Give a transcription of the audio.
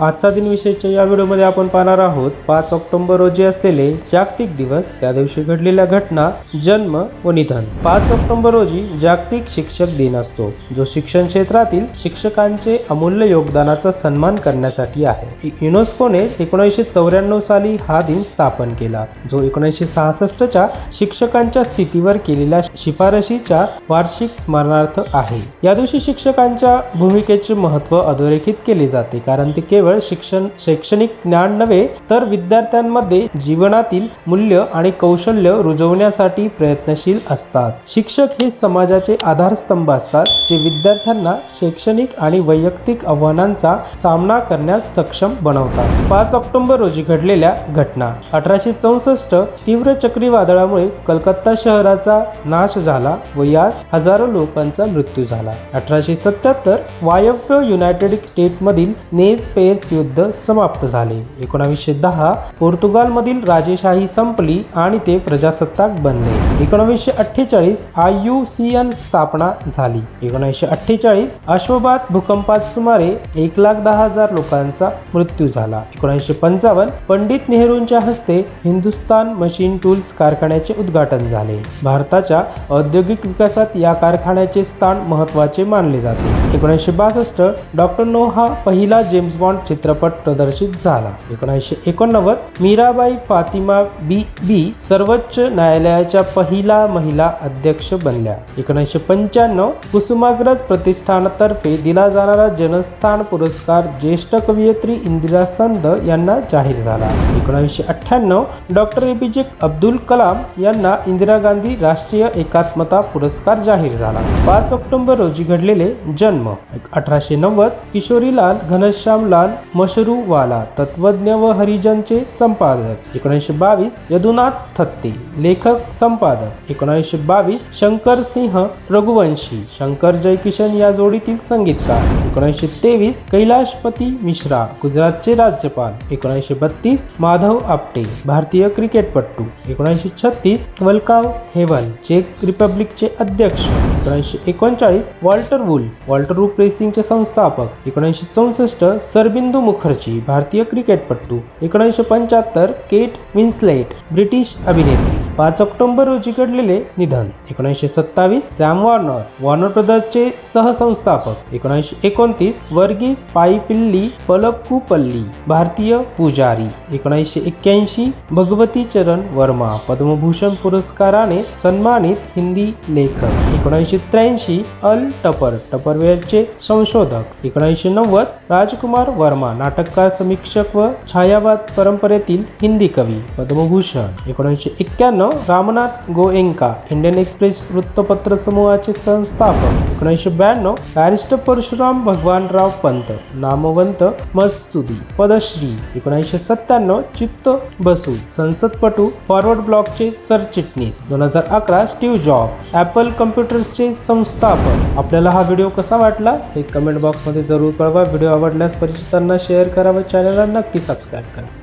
आजचा दिनविषयीच्या या व्हिडिओमध्ये आपण पाहणार आहोत पाच ऑक्टोबर रोजी असलेले जागतिक दिवस त्या दिवशी घडलेल्या घटना जन्म व निधन. पाच ऑक्टोबर रोजी जागतिक शिक्षक दिन असतो जो शिक्षण क्षेत्रातील शिक्षकांचे अमूल्य योगदानाचा सन्मान करण्यासाठी आहे. युनेस्कोने एकोणीसशे चौऱ्याण्णव साली हा दिन स्थापन केला जो एकोणीसशे सहासष्टच्या शिक्षकांच्या स्थितीवर केलेल्या शिफारशीच्या वार्षिक स्मरणार्थ आहे. या दिवशी शिक्षकांच्या भूमिकेचे महत्त्व अधोरेखित केले जाते कारण ते केवळ शिक्षण शैक्षणिक ज्ञान नव्हे तर विद्यार्थ्यांमध्ये जीवनातील मूल्य आणि कौशल्य रुजवण्यासाठी प्रयत्नशील असतात. शिक्षक हे समाजाचे आधारस्तंभ असतात जे विद्यार्थ्यांना शैक्षणिक आणि वैयक्तिक आव्हानांचा सामना करण्यास सक्षम बनवतात. पाच ऑक्टोबर रोजी घडलेल्या घटना. अठराशे चौसष्ट तीव्र चक्रीवादळामुळे कलकत्ता शहराचा नाश झाला व यात हजारो लोकांचा मृत्यू झाला. अठराशे सत्याहत्तर वायव्य युनायटेड स्टेटमधील नेज पेर्स युद्ध समाप्त झाले. एकोणावीसशे दहा पोर्तुगालमधील राजेशाही संपली आणि ते प्रजासत्ताक बनले. एकोणावीसशे अठ्ठेचाळीस आय यू सी एन स्थापना झाली. एकोणीसशे अठ्ठेचाळीस अश्वबात भूकंपात सुमारे एक लाख दहा हजार लोकांचा मृत्यू झाला. एकोणीसशे पंचावन्न पंडित नेहरूंच्या हस्ते हिंदुस्तान मशीन टूल्स कारखान्याचे उद्घाटन झाले. भारताच्या औद्योगिक विकासात या कारखान्याचे स्थान महत्त्वाचे मानले जाते. एकोणीसशे बासष्ट डॉक्टर नो हा पहिला जेम्स बॉन्ड चित्रपट प्रदर्शित झाला. एकोणीसशे एकोणनव्वद मीराबाई फातिमा बी बी सर्वोच्च न्यायालयाच्या पहिला महिला अध्यक्ष बनल्या. एकोणीसशे पंच्याण्णव कुसुमाग्रज प्रतिष्ठानातर्फे दिला जाणारा जनस्थान पुरस्कार ज्येष्ठ कवयित्री इंदिरा संत यांना जाहीर झाला. एकोणीसशे अठ्ठ्याण्णव डॉक्टर ए पी जे अब्दुल कलाम यांना इंदिरा गांधी राष्ट्रीय एकात्मता पुरस्कार जाहीर झाला. पाच ऑक्टोबर रोजी घडलेले जन्म. अठराशे नव्वद किशोरीलाल घनश्यामलाल मशरूवाला तत्वज्ञ व हरिजनचे संपादक. एकोणीसशे बावीस यदुनाथ थत्ते लेखक संपादक. एकोणीसशे बावीस शंकर सिंह रघुवंशी शंकर जयकिशन या जोडीतील संगीतकार. एकोणीसशे तेवीस कैलाशपती मिश्रा गुजरातचे राज्यपाल. एकोणीसशे बत्तीस माधव आपटे भारतीय क्रिकेटपटू. एकोणीसशे छत्तीस वलकाव हेवन चेक रिपब्लिकचे अध्यक्ष. एकोणीसशे एकोणचाळीस वॉल्टर वूल वॉल्टर वूल रेसिंगचे संस्थापक. एकोणीसशे चौसष्ट सरबिंदू मुखर्जी भारतीय क्रिकेटपटू. एकोणीसशे पंच्याहत्तर केट विन्सलेट ब्रिटिश अभिनेत्री. पाच ऑक्टोबर रोजी घडलेले निधन. एकोणीसशे सत्तावीस सॅम वॉर्नर वॉर्नर ब्रदर्सचे सहसंस्थापक. एकोणीसशे एकोणतीस वर्गीस पाईपिल्ली पलक्कूपल्ली भारतीय पुजारी. एकोणीसशे एक्क्याऐंशी भगवती चरण वर्मा पद्मभूषण पुरस्काराने सन्मानित हिंदी लेखक. एकोणीसशे त्र्याऐंशी अल टपर टपरवेअरचे संशोधक. एकोणीसशे नव्वद राजकुमार वर्मा नाटककार समीक्षक व छायावाद परंपरेतील हिंदी कवी पद्मभूषण. एकोणीसशे एक्क्याण्णव रामनाथ गोएंका इंडियन एक्सप्रेस वृत्तपत्र समूहाचे संस्थापक. एकोणीसशे ब्याण्णव बॅरिस्टर परशुराम भगवानराव पंत नामवंत मस्तुदी पदश्री. एकोणीसशे सत्त्याण्णव चित्त बसू संसदपटू फॉरवर्ड ब्लॉकचे सरचिटणीस. दोन हजार अकरा स्टीव्ह जॉब ॲपल कम्प्युटर्सचे संस्थापक. आपल्याला हा व्हिडिओ कसा वाटला हे कमेंट बॉक्समध्ये जरूर कळवा. व्हिडिओ आवडल्यास परिचितांना शेअर करा व चॅनलला नक्की सबस्क्राईब करा.